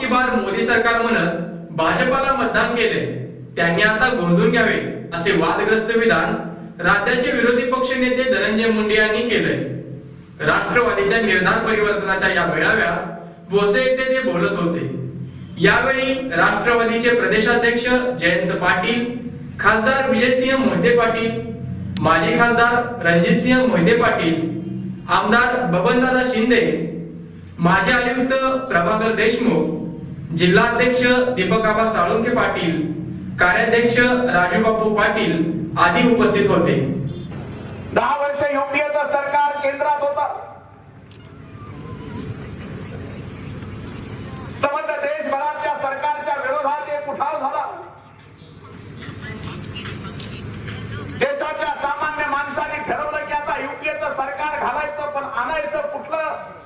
की बार मोदी सरकार म्हणत भाजपाला मतदान केले त्यांनी आता गोंधून घ्यावे असे वादग्रस्त विधान राज्याचे विरोधी पक्ष नेते धनंजय मुंडे यांनी केले राष्ट्रवादीच्या निर्धार परिवर्तनाच्या या मेळाव्यात भोसे येथे ते बोलत होते. यावेळी राष्ट्रवादीचे प्रदेशाध्यक्ष जयंत पाटील खासदार विजयसिंह मोहिते पाटील माजी खासदार रणजितसिंह मोहिते पाटील आमदार बबनदादा शिंदे माजी आयुक्त प्रभाकर देशमुख जिल्हाध्यक्ष दीपक आबा साळुंके पाटील कार्याध्यक्ष राजूबापू पाटील आदी उपस्थित होते. दहा वर्ष युपीएचं सरकार केंद्रात होता. संबंध देशभरातल्या सरकारच्या विरोधात एक उठाव झाला. देशाच्या सामान्य माणसाने ठरवलं की आता युपीएचं सरकार घालायचं पण आणायचं कुठलं?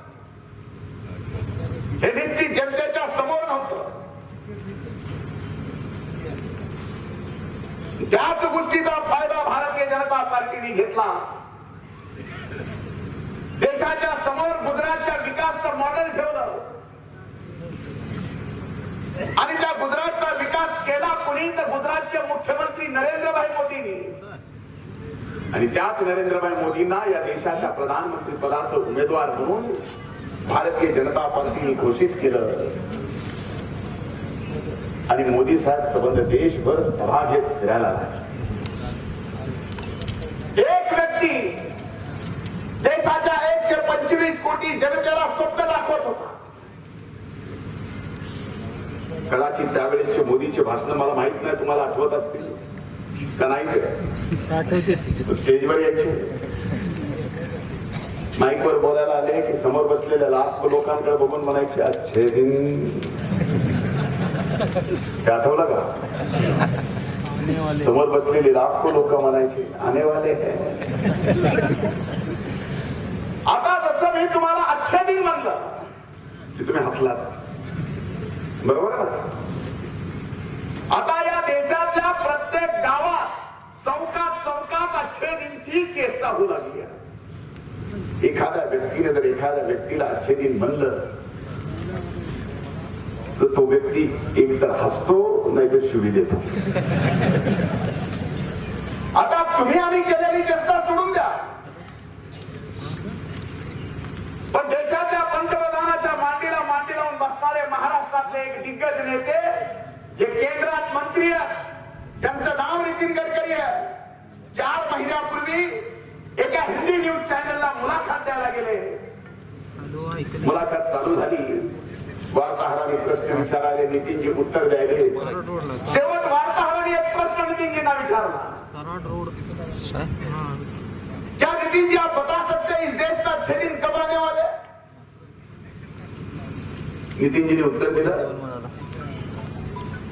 हे निश्चित जनतेच्या समोर नव्हतं. त्याच गोष्टीचा फायदा भारतीय जनता पार्टीने घेतला. देशाच्या समोर गुजरातच्या विकासचं मॉडेल ठेवलं. आणि त्या गुजरातचा विकास केला कुणी तर गुजरातचे मुख्यमंत्री नरेंद्रभाई मोदींनी. आणि त्याच नरेंद्रभाई मोदींना या देशाच्या प्रधानमंत्री पदाचं उमेदवार म्हणून भारतीय जनता पार्टीने घोषित केलं. आणि मोदी साहेब संबंध देशभर सभा घेत फिरायला एक व्यक्ती देशाच्या एकशे पंचवीस कोटी जनतेला स्वप्न दाखवत होता. कदाचित त्यावेळेसचे मोदीचे भाषण मला माहीत नाही तुम्हाला आठवत असतील. का नाही स्टेजवर यायचे. माईकवर बोलायला आले की समोर बसलेल्या लाख लोकांकडे बघून म्हणायचे अच्छे दिन. ते आठवलं का? समोर बसलेले लाखो लोक म्हणायचे आने वाले आता जसं मी तुम्हाला अच्छे दिन म्हणलं की तुम्ही हसलात. बरोबर ना? आता या देशातल्या प्रत्येक गावात चौकात चौकात अच्छे दिनची चेष्टा होऊ लागली आहे. एखाद्या व्यक्तीने जर एखाद्या व्यक्तीला अच्छे दिन म्हणलं तर तो व्यक्ती एकतर हसतो नाही तर शिवी देतो. आता तुम्ही आम्ही केलेली चेष्टा सोडून द्या. पण देशाच्या पंतप्रधानाच्या मांडीला मांडी लावून बसणारे महाराष्ट्रातले एक दिग्गज नेते जे केंद्रात मंत्री आहेत त्यांचं नाव नितीन गडकरी आहे. चार महिन्यापूर्वी एका हिंदी न्यूज चॅनलला मुलाखत द्यायला गेले. मुलाखत चालू झाली. वार्ताहराने प्रश्न विचारायला नितीनजी उत्तर द्यायले. शेवट वार्ताहराने एक प्रश्न नितीनजींना विचारला. क्या नितिन जी आप बता सकते इस देश का छह दिन कब आने वाले नितीन जी ने उत्तर दिलं.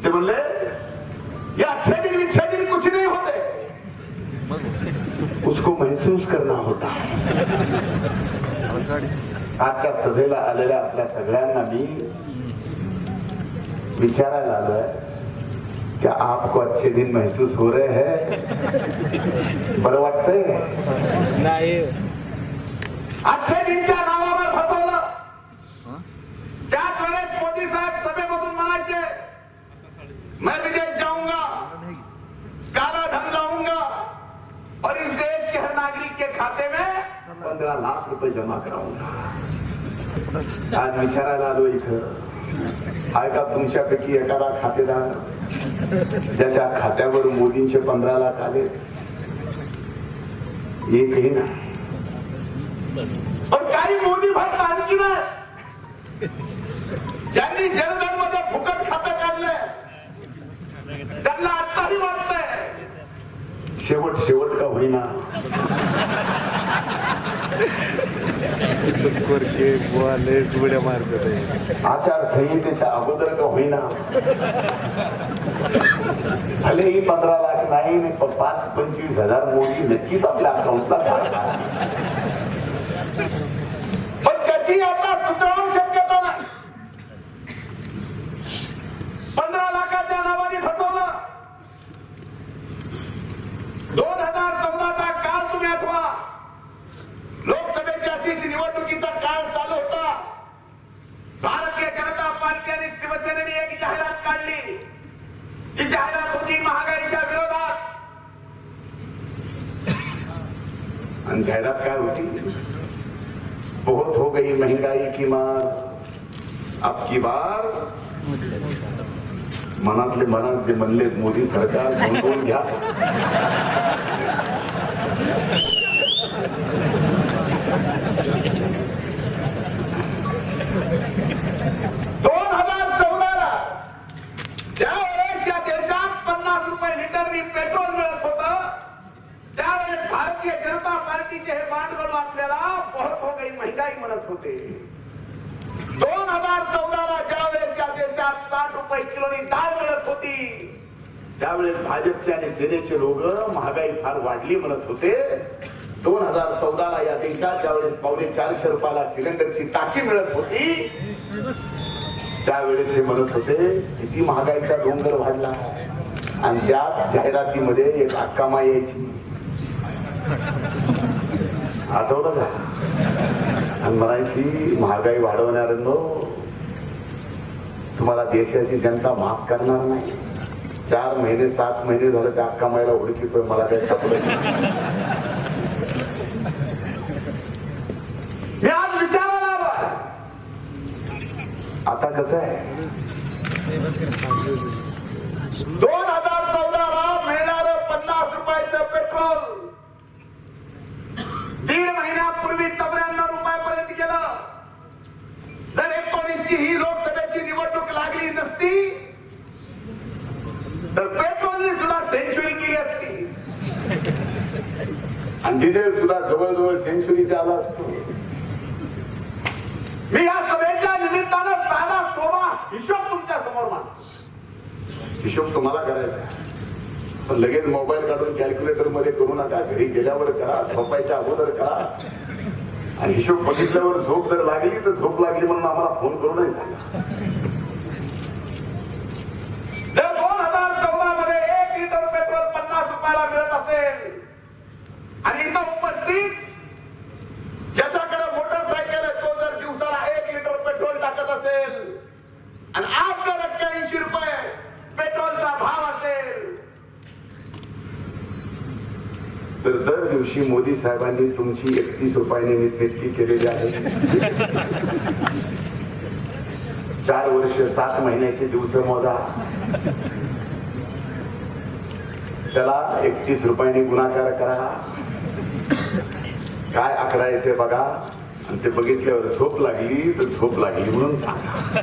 ते म्हणले या छह दिन छह दिन कुछ नहीं होते. उसको महसूस करना होता है। आजच्या सभेला आलेल्या आपल्या सगळ्यांना मी विचारायला आलोय क्या आपको अच्छे दिन महसूस हो रहे हैं? बरं वाटतंय? नाही. अच्छे दिनच्या नावावर फसवलं. त्याच वेळेस मोदी साहेब सभेमधून म्हणायचे मैं विदेश जाऊंगा. काला धन लाऊंगा. और इस देश के हर नागरिक के खाते में पंद्रह लाख रुपए जमा कराऊंगा। आज विचारायला आलो इथं आहे का तुमच्यापैकी एखादा खातेदार? ज्याच्या खात्यावर मोदींचे पंधरा लाख आले. एकही ना पण काही मोदी भक्त आणखी ना ज्यांनी जनधनमध्ये फुकट खातं काढलंय त्यांना आत्ताही वाटतंय शेवट शेवट का होईना. आचारसंहितेच्या अगोदर का होईना. भलेही पंधरा लाख नाही पाच पंचवीस हजार मोदी नक्कीच आपल्या अकाउंटला टाकणार. पण त्याची आता सुतराम शिवसेनेने एक जाहिरात काढली. ती जाहिरात होती महागाईच्या विरोधात. आणि जाहिरात काय होती? बहुत हो गई महँगाई की मार. अब की बार? मनातले मनात जे म्हणले, मोदी सरकार गुंतवून घ्या. पार्टीचे हे भांडवल आपल्याला बहुत हो गई महंगाई म्हणत होते. दोन हजार चौदाला ला ज्यावेळेस या देशात साठ रुपये किलोनी डाळ मिळत होती त्यावेळेस भाजपचे आणि सेनेचे लोक महागाई फार वाढली म्हणत होते. दोन हजार चौदाला या देशात ज्यावेळेस पावणे चारशे रुपयाला सिलेंडरची टाकी मिळत होती त्यावेळेस ते म्हणत होते किती महागाईचा डोंगर वाढला. आणि त्या जाहिरातीमध्ये एक अक्कामा यायची. आठवलं का? आणि म्हणायची महागाई वाढवणाऱ्यांनो तुम्हाला देशाची जनता माफ करणार नाही. चार महिने सात महिने झालं त्या अक्कामाईला ओळखीतोय मला काही सापडत आज विचारायला आता कसं आहे? दोन हजार चौदाला मिळणार पन्नास रुपयाचं पेट्रोल दीड महिन्यापूर्वी चौऱ्याण्णव रुपयापर्यंत गेलं जर एकोणीसची ही लोकसभेची निवडणूक लागली नसती तर पेट्रोलने सुद्धा सेंचुरी केली असती. आणि डिझेल सुद्धा जवळजवळ सेंचुरीच्या आला असतो. मी या सभेच्या निमित्तानं साधा सोबा हिशोब तुमच्यासमोर मांडतो. हिशोब तुम्हाला करायचा पण लगेच मोबाईल काढून कॅल्क्युलेटरमध्ये करू नका. घरी गेल्यावर करा झोपायच्या अगोदर करा. आणि हिशोब बघितल्यावर झोप जर लागली तर झोप लागली म्हणून आम्हाला फोन करू नाही सांगा जर दोन हजार चौदा मध्ये एक लिटर पेट्रोल पन्नास रुपयाला मिळत असेल आणि इथं उपस्थित ज्याच्याकडे मोटरसायकल आहे तो जर दिवसाला एक लिटर पेट्रोल टाकत असेल आणि आज जर एक्क्याऐंशी रुपये पेट्रोलचा भाव असेल तर जी मोदी साहेबांनी तुमची एकतीस रुपयाने निवृत्ती केलेली आहे. चार वर्ष सात महिन्याचे दिवस मोजा. त्याला एकतीस रुपयाने गुणाकार करा. काय आकडा येते बघा. आणि ते बघितल्यावर झोप लागली तर झोप लागली म्हणून सांगा.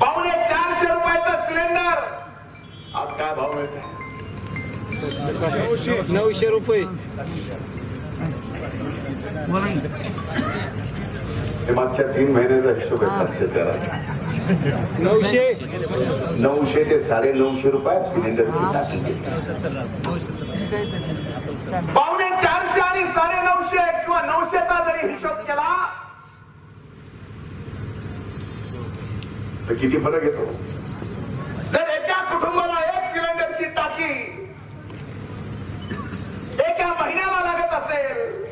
पाहुणे चारशे रुपयाचा सिलेंडर. आज काय भाव मिळते नऊशे रुपये. हे मागच्या तीन महिन्याचा हिशोब आहे सातशे तेरा. नऊशे. नऊशे ते साडे नऊशे रुपये सिलेंडरची टाकी पावणे चारशे आणि साडे नऊशे किंवा नऊशेचा जरी हिशोब केला तर किती फरक येतो? जर एका कुटुंबाला एक सिलेंडरची टाकी एका महिन्याला लागत असेल.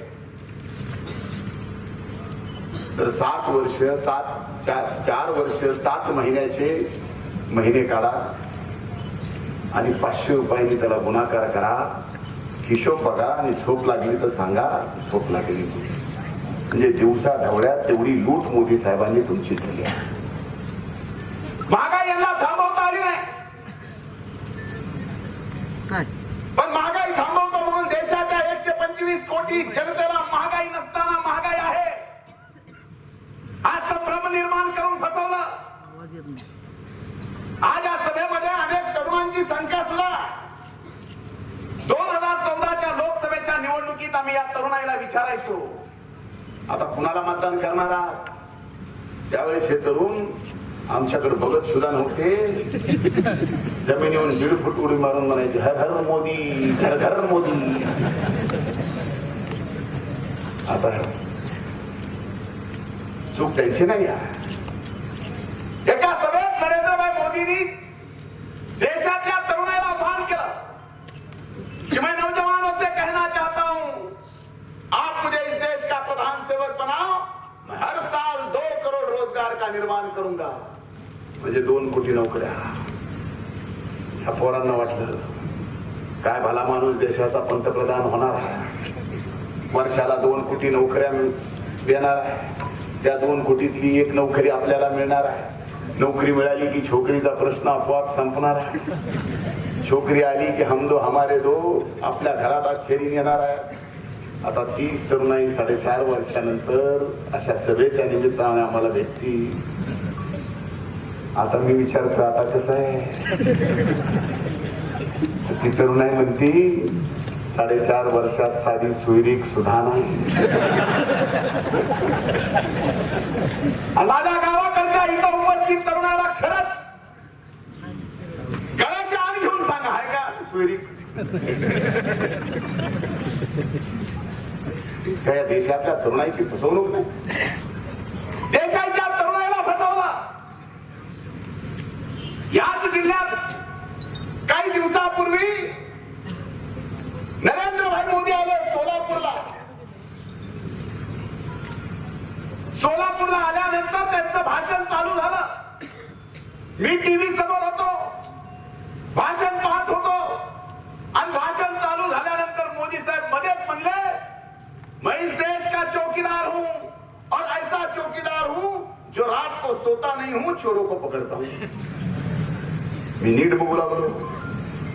तर सात वर्ष सात चार चार वर्ष सात महिन्याचे महिने काढा. आणि पाचशे रुपयांनी त्याला गुणाकार करा. हिशोब बघा आणि झोप लागली तर सांगा झोप लागली. म्हणजे दिवसा ढवळ्यात तेवढी लूट मोदी साहेबांनी तुमची दिली आहे. आज या सभेमध्ये अनेक तरुणांची संख्या सुद्धा दोन हजार चौदाच्या लोकसभेच्या निवडणुकीत आम्ही या तरुणाईला विचारायचो. आता कुणाला मतदान करणार आहात? त्यावेळेस हे तरुण आमच्याकडे बघत सुद्धा नव्हते. जमिनीवर दीड फूट उडी मारून म्हणायचे हर हर मोदी हर हर मोदी. आता चूक त्यांची नाही आहे. मोदींनी देशातल्या तरुणाईला आव्हान केलं. कि मैं नौजवानों से कहना चाहता हूं आप मुझे इस देश का प्रधान सेवक बनाओ। मैं हर साल दो करोड़ रोजगार का निर्माण करूंगा। म्हणजे दोन कोटी नोकऱ्या। ह्या पोरांना वाटलं काय भला माणूस देशाचा पंतप्रधान होणार आहे? वर्षाला दोन कोटी नोकऱ्या देणार आहे. त्या दोन कोटीतली एक नोकरी आपल्याला मिळणार आहे. नोकरी मिळाली की छोकरीचा प्रश्न आपोआप संपणार आहे. छोकरी आली की हम दो हमारे दो आपल्या घरात आज शेरी येणार आहे. आता तीस तरुणाई साडेचार वर्षानंतर अशा सभेच्या निमित्ताने आम्हाला भेटती. आता मी विचारतो आता कसं आहे? ती तरुणाई म्हणती साडेचार वर्षात साधी सुईरीक सुद्धा नाही. इथं उपस्थित तरुणाला खरंच गळ्याचे आण घेऊन सांगा आहे का? सुईरीक त्या देशातल्या तरुणाईची फसवणूक नाही. देशाच्या तरुणाईला फसवला. याच जिल्ह्यात काही दिवसापूर्वी नरेंद्रभाई मोदी आले सोलापूरला सोलापूरला आल्यानंतर त्यांचं भाषण चालू झालं. मी टीव्ही समोर होतो. भाषण पाहत होतो. आणि भाषण चालू झाल्यानंतर मोदी साहेब मध्येच म्हणले मैं इस देश का चौकीदार हूं? और ऐसा चौकीदार हूं जो रात को सोता नहीं हूं चोरों को पकड़ता हूं. मी नीट बघू लागलो.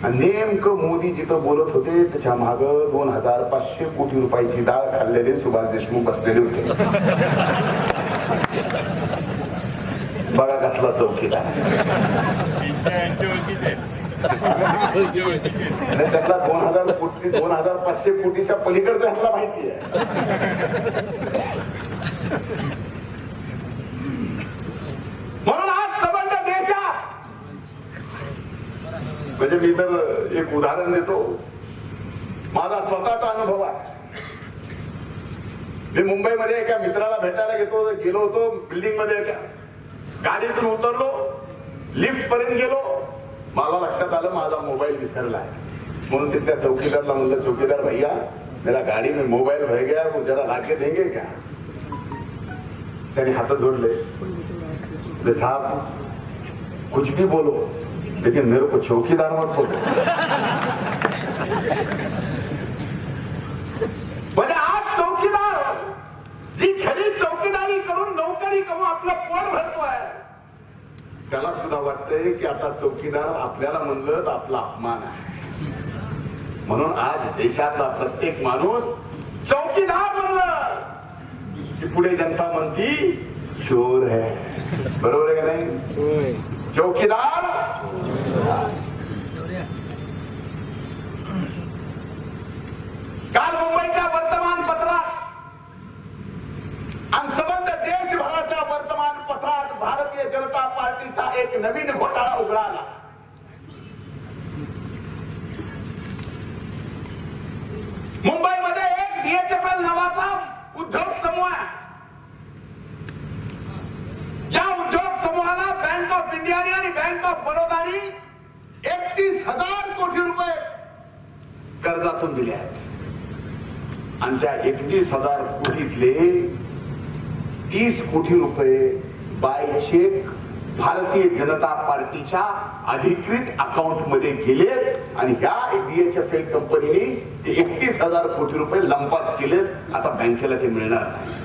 नेमकं मोदी जिथं बोलत होते त्याच्या माग दोन हजार पाचशे कोटी रुपयाची डाळ खाल्लेले सुभाष देशमुख बसलेले होते. बघा कसला चौकीदार त्यातला दोन हजार कोटी दोन हजार पाचशे कोटीच्या पलीकडचं ह्याला माहिती आहे म्हणून आज संबंध देशात म्हणजे मी तर एक उदाहरण देतो. माझा स्वतःचा अनुभव आहे. मी मुंबईमध्ये एका मित्राला भेटायला घेतो गेलो होतो बिल्डिंगमध्ये एका गाडीतून उतरलो लिफ्ट पर्यंत गेलो. मला लक्षात आलं माझा मोबाईल विसरला आहे. म्हणून तिथल्या चौकीदारला म्हणलं चौकीदार भैया मेरा गाडी में मोबाईल रह गया वो जरा लाके देंगे क्या? त्याने हात जोडले. बोले, साहब कुछ भी बोलो लेकिन मेरे को चौकीदार मत बोलो। म्हणजे आज चौकीदार जी खरी चौकीदारी करून नोकरी करून आपलं पोट भरतोय त्याला सुद्धा वाटतंय की आता चौकीदार आपल्याला म्हणलं तर आपला अपमान आहे. म्हणून आज देशातला प्रत्येक माणूस चौकीदार म्हणलं की पुढे जनता म्हणती चोर है. बरोबर आहे का नाही? चौकीदार काल मुंबईच्या वर्तमानपत्रात आणि संबंध देशभराच्या वर्तमानपत्रात भारतीय जनता पार्टीचा एक नवीन घोटाळा उघडाला. मुंबईमध्ये एक डीएचएफएल नावाचा उद्योग समूह आहे ज्या उद्योग समूहाला बँक ऑफ इंडियाने आणि बँक ऑफ बडोदानी एकतीस हजार कोटी रुपये कर्जातून दिले आहेत. आणि त्या एकतीस हजार कोटीतले तीस कोटी रुपये बाय चेक भारतीय जनता पार्टीच्या अधिकृत अकाउंटमध्ये गेले आणि ह्या डीएचएफएल कंपनीने एकतीस हजार कोटी रुपये लंपास केले आता बँकेला ते मिळणार नाही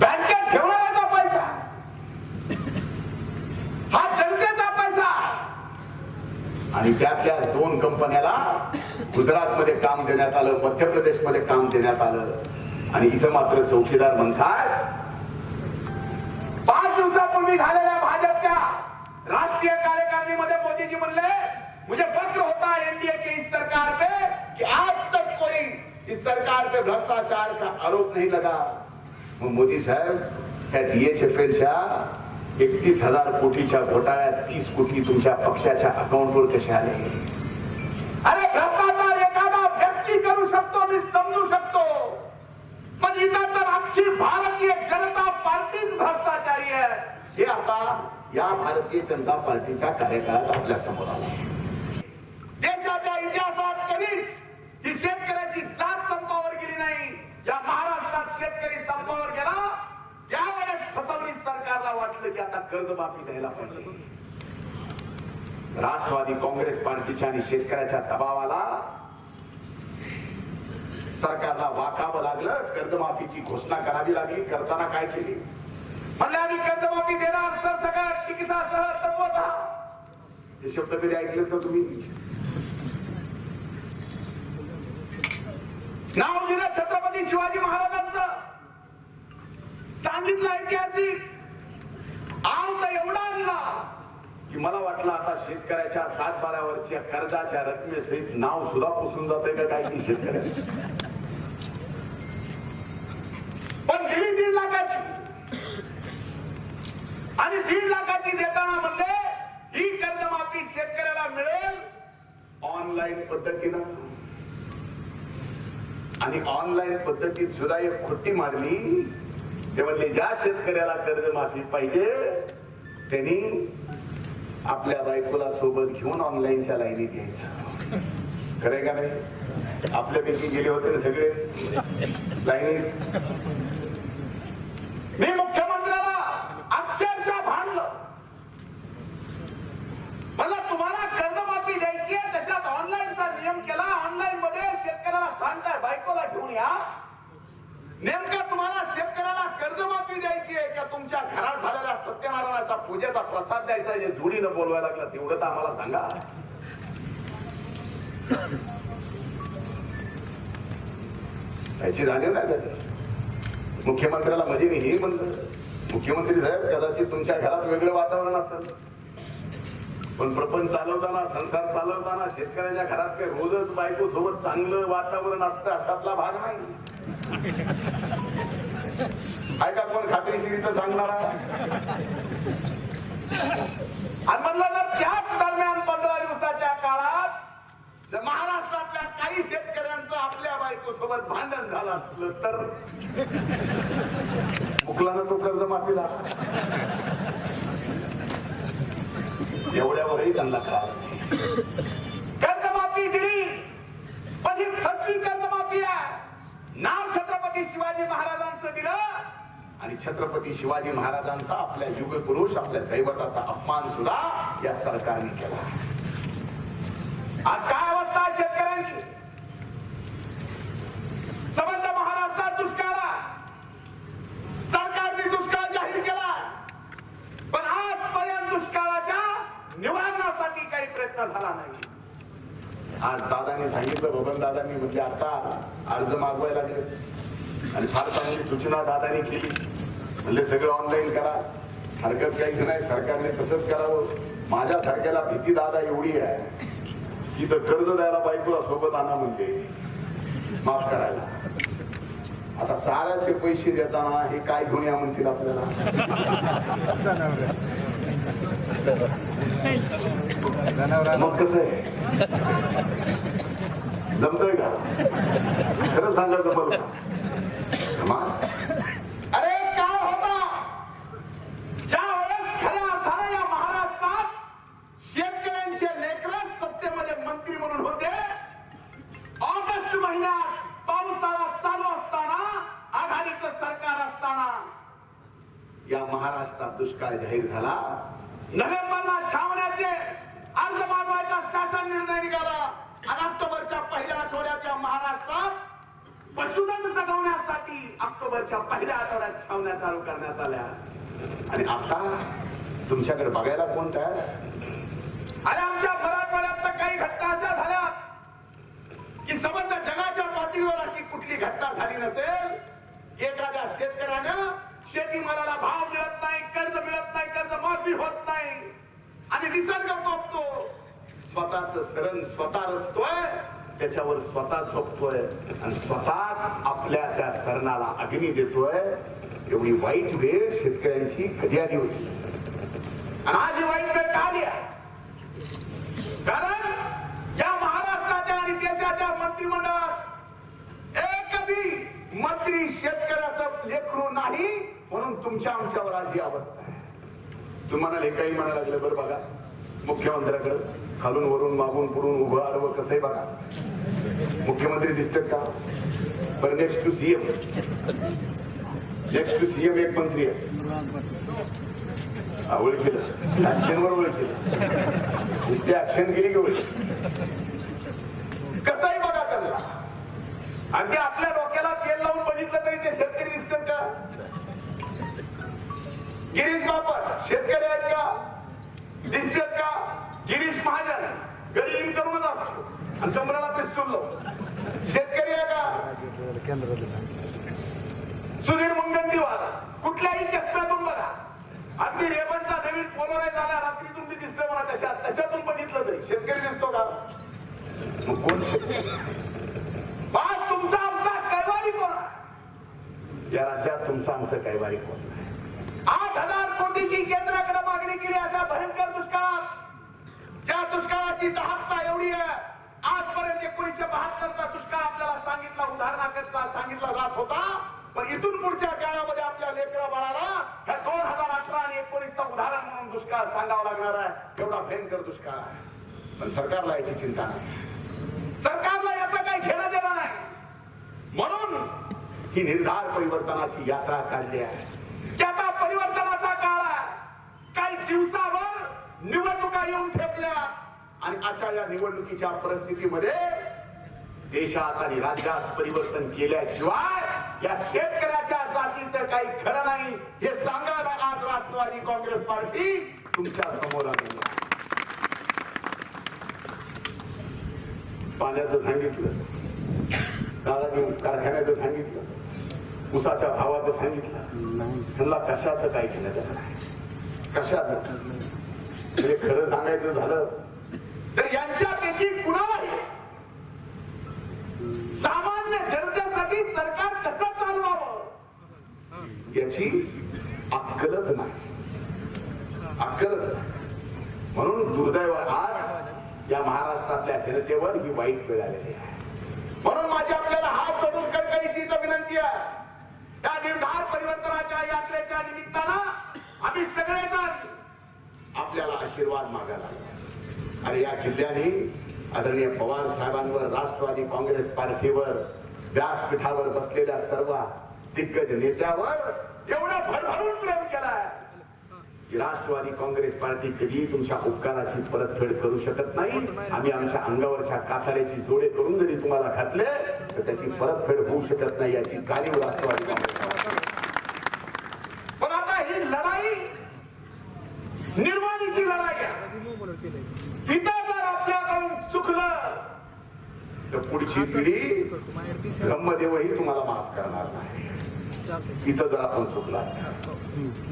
बँकेत ठेवणाऱ्याचा पैसा हा जनतेचा पैसा आणि त्यातल्या दोन कंपन्याला गुजरात मध्ये काम देण्यात आलं मध्य प्रदेशमध्ये काम देण्यात आलं. आणि इथं मात्र चौकीदार म्हणतात पाच दिवसापूर्वी झालेल्या भाजपच्या राष्ट्रीय कार्यकारिणीमध्ये मोदीजी म्हणले मुझे पत्र होता एनडीए के इस सरकार पे कि आज तक कोई इस सरकार पे भ्रष्टाचार का आरोप नहीं लगा. मग मोदी साहेब त्या छा एकतीस हजार कोटीच्या घोटाळ्यात तीस कोटी तुमच्या पक्षाच्या अकाउंटवर कसे आले? अरे भ्रष्टाचार एखादा व्यक्ती करू शकतो मी समजू शकतो. पण इथं तर आमची भारतीय जनता पार्टीच भ्रष्टाचारी आहे. हे आता या भारतीय जनता पार्टीच्या कार्यकाळात आपल्यासमोर आलं देशाच्या इतिहासात कधी ही शेतकऱ्याची जात संपावर गेली नाही या महाराष्ट्रात शेतकरी संपावर गेला त्यावेळेस फसवणीस सरकारला वाटलं की आता कर्जमाफी द्यायला पाहिजे. राष्ट्रवादी काँग्रेस पार्टीच्या आणि शेतकऱ्याच्या दबावाला सरकारला वाकावं लागलं कर्जमाफीची घोषणा करावी लागली करताना काय केली? म्हणले आम्ही कर्जमाफी देणार सर सगळं टिकिसासह तत्वत. हे शब्द कधी ऐकले तर तुम्ही? नाव दिलं छत्रपती शिवाजी महाराजांचं. सांगितलं ऐतिहासिक. आमचा तर एवढा आणला की मला वाटलं आता शेतकऱ्याच्या सात बारावरच्या कर्जाच्या रकमेसहित नाव सुद्धा पुसून जाते का काय की शेतकऱ्या पण दिली दीड लाखाची. आणि दीड लाखाची देताना म्हणले ही कर्जमाफी शेतकऱ्याला मिळेल ऑनलाईन पद्धतीनं. आणि ऑनलाईन पद्धतीत सुद्धा एक खुट्टी मारली ते म्हणले ज्या शेतकऱ्याला कर्जमाफी पाहिजे त्यांनी आपल्या बायकोला सोबत घेऊन ऑनलाईनच्या लाईनी घ्यायचं खरे का नाही? आपल्यापैकी गेले होते ना सगळेच लाईनीत. मी मुख्यमंत्र्याला अक्षरशः भांडलं. मला तुम्हाला कर्जमाफी द्यायची आहे त्याच्यात ऑनलाईनचा नियम केला ऑनलाईन मध्ये शेतकऱ्याला सांगताय बायकोला घेऊन या नेमकं तुम्हाला शेतकऱ्याला कर्जमाफी द्यायची आहे का तुमच्या घरात झालेल्या सत्यनारायणाचा पूजेचा प्रसाद द्यायचा जे जोडीनं बोलवायला लागला तेवढं तर आम्हाला सांगा. त्याची जाणीव नाही त्याच्या मुख्यमंत्र्याला म्हणजे नाही हे म्हणलं मुख्यमंत्री साहेब कदाचित तुमच्या घरात वेगळं वातावरण असेल. पण प्रपंच चालवताना संसार चालवताना शेतकऱ्याच्या घरात काही रोजच बायको सोबत चांगलं वातावरण असतं अशातला भाग नाही. आहे का कोण खात्रीशीर तर सांगणारा. आणि म्हणलं जर त्याच दरम्यान पंधरा दिवसाच्या काळात जर महाराष्ट्रातल्या काही शेतकऱ्यांचं आपल्या बायको सोबत भांडण झालं असलं तर? मुकला ना तो कर्ज माफीला. एवढ्यावरही त्यांना काय कर्जमाफी दिली पण ही फसवी कर्जमाफी आहे नाव छत्रपती शिवाजी महाराजांचं दिलं. आणि छत्रपती शिवाजी महाराजांचा आपल्या युगपुरुष आपल्या दैवताचा अपमान सुद्धा या सरकारने केला. आज काय अवस्था शेतकऱ्यांची? समजा महाराष्ट्रात दुष्काळ सरकारने दुष्काळ जाहीर केला. पण आजपर्यंत दुष्काळाच्या निवारणासाठी काही प्रयत्न झाला नाही. आज दादाने सांगितलं बबन दादांनी म्हणजे आता अर्ज मागवायला लागले आणि फार चांगली सूचना दादानी केली. म्हणजे सगळं ऑनलाईन करा. हरकत काहीच नाही सरकारने तसंच करावं. माझ्या सारख्याला भीती दादा एवढी आहे. की तर कर्ज द्यायला बायकोला सोबत आणा म्हणते माफ करायला. आता चाराचे पैसे देताना हे काय घेऊन या म्हणतील आपल्याला? मग कसं आहे? जमतोय का? खरं सांगायचं जमल का अरे काय होता? ज्या वेळेस खऱ्या अर्थाने या महाराष्ट्रात शेतकऱ्यांचे लेकर सत्तेमध्ये मंत्री म्हणून होते ऑगस्ट महिन्यात पावसाळा चालू असताना आघाडीचं सरकार असताना या महाराष्ट्रात दुष्काळ जाहीर झाला. नोव्हेंबरला छावण्याचे अर्ज मागवायचा शासन निर्णय निघाला. ऑक्टोबरच्या पहिल्या आठवड्यात या महाराष्ट्रात पशुधन जगवण्यासाठी ऑक्टोबरच्या पहिल्या आठवड्यात छावण्या चालू करण्यात आल्या. आणि आता तुमच्याकडे बघायला कोण तयार अरे आमच्या मराठवाड्यात तर काही घटना अशा झाल्या की समज जगाच्या पातळीवर अशी कुठली घटना झाली नसेल? एखाद्या शेतकऱ्यानं शेतीमालाला भाव मिळत नाही कर्ज मिळत नाही कर्ज माफी होत नाही. आणि निसर्ग कोपतो स्वतःच सरण स्वतः रचतोय. त्याच्यावर स्वतः झोपतोय आणि स्वतःच आपल्या त्या सरणाला अग्नी देतोय एवढी वाईट वेळ शेतकऱ्यांची कधी आली होती. आणि आज वाईट वेळ का आली कारण ज्या महाराष्ट्राच्या आणि देशाच्या मंत्रिमंडळात एकही मंत्री शेतकऱ्याचं लेखरू नाही म्हणून तुमच्या आमच्यावर आज ही अवस्था आहे. तुम्हाला लेखाही म्हणायला लागलं बरं बघा मुख्यमंत्र्याकडे. खालून वरून मागून पुढून उभं आडवं कसंही बघा. मुख्यमंत्री दिसतात का? पर next to CM next to CM एक मंत्री आहे. हा, ओळखीलं. ऍक्शनवर ओळखीलं. नुसते ऍक्शन केली की ओळखी. कसंही बघा त्यांना. अगदी आपल्या डोक्याला तेल लावून बघितलं तरी ते शेतकरी दिसतात का? गिरीश बापट शेतकरी आहेत का? दिसतात का? गिरीश महाजन घरी इन करूनच असतो. आणि कमराला पिस्तूल शेतकरी आहे का? सुधीर मुनगंटीवार कुठल्याही चष्म्यातून बघा. अगदी रेबनचा नवीन पोलोराय झाला रात्रीतून मी दिसलं मला त्याच्यात त्याच्यातून बघितलं तरी. शेतकरी दिसतो का? कोण आज तुमचा आमचा कैवारी कोण या राज्यात तुमचं आमचं कैवारी कोण आठ हजार कोटीची केंद्राकडे मागणी केली अशा भयंकर दुष्काळात. ज्या दुष्काळाची दहात्ता एवढी आहे आजपर्यंत एकोणीशे बहात्तरचा दुष्काळ आपल्याला सांगितला उदाहरणाकरता सांगितला जात होता. पण इथून पुढच्या काळामध्ये आपल्या लेकरा बाळाला ह्या दोन हजार अठरा आणि एकोणीसचा उदाहरण म्हणून दुष्काळ सांगावा लागणार आहे. एवढा भयंकर दुष्काळ आहे. पण सरकारला याची चिंता नाही. सरकारला याचा काही घेणं देणं नाही. म्हणून ही निर्धार परिवर्तनाची यात्रा काढली आहे. की आता परिवर्तनाचा काळ आहे. काही दिवसावर निवडणुका येऊन ठेपल्या. आणि अशा या निवडणुकीच्या परिस्थितीमध्ये देशात आणि राज्यात परिवर्तन केल्याशिवाय या शेतकऱ्याच्या जातीचं काही खरं नाही हे सांगायला आज राष्ट्रवादी काँग्रेस पार्टी तुमच्यासमोर आली. पाण्याचं सांगितलं. दादानी कारखान्याचं सांगितलं. उसाच्या भावाचं सांगितलं. त्यांना कशाचं काय केलं कशाचं? म्हणजे खरं सांगायचं झालं तर यांच्यापैकी कुणालाही सामान्य जनतेसाठी सरकार कसं चालवावं याची अक्कलच नाही. अक्कलच नाही. म्हणून दुर्दैव आज या महाराष्ट्रातल्या जनतेवर ही वाईट वेळ आलेली आहे. म्हणून माझी आपल्याला हात जोडून कळकळीची विनंती आहे. त्या निर्धार परिवर्तनाच्या यात्रेच्या निमित्तानं आम्ही सगळेजण आपल्याला आशीर्वाद मागायला आणि या जिल्ह्याने आदरणीय पवार साहेबांवर राष्ट्रवादी काँग्रेस पार्टीवर व्यासपीठावर बसलेल्या सर्व दिग्गज नेत्यावर एवढा भरभरून प्रेम केलाय. की राष्ट्रवादी काँग्रेस पार्टी कधी तुमच्या उपकाराची परतफेड करू शकत नाही. आम्ही आमच्या अंगावरच्या कातड्याची जोडे करून जरी तुम्हाला घातले तर त्याची परतफेड होऊ शकत नाही याची जाणीव राष्ट्रवादी काँग्रेस पार्टी पण आता ही लढाई निर्माणीची लढाई इथं जर आपल्याकडून चुकलं तर पुढची पिढी ब्रह्मदेवही तुम्हाला माफ करणार नाही. इथं जर आपण चुकला.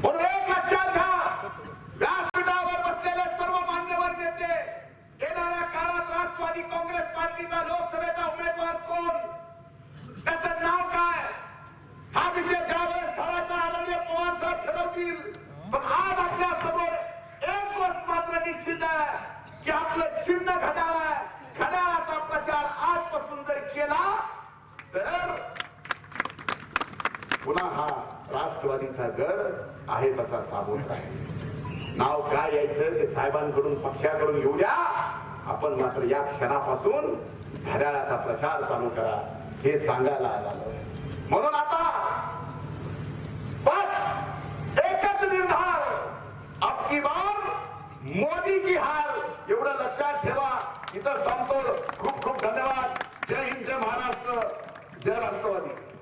म्हणून एक लक्षात घ्या. व्यासपीठावर बसलेले सर्व मान्यवर नेते येणाऱ्या काळात राष्ट्रवादी काँग्रेस पार्टीचा लोकसभेचा उमेदवार कोण? त्याचं नाव काय? हा विषय ज्यावेळेस ठरायचा आदरणीय पवार साहेब ठरवतील पण आज आपल्यासमोर एक गोष्ट इच्छित आहे की आपलं चिन्ह घड्याळ आहे घड्याळाचा प्रचार आजपासून जर केला तर पुन्हा हा राष्ट्रवादीचा गड आहे तसा साबूत आहे. नाव काय यायचं ते साहेबांकडून पक्षाकडून येऊ द्या. आपण मात्र या क्षणापासून घड्याळाचा प्रचार चालू करा हे सांगायला आलं म्हणून आता बस एकच निर्धार आपकी बार मोदी की हार एवढं लक्षात ठेवा. इथं संपतो खूप खूप धन्यवाद. जय हिंद जय महाराष्ट्र जय राष्ट्रवादी.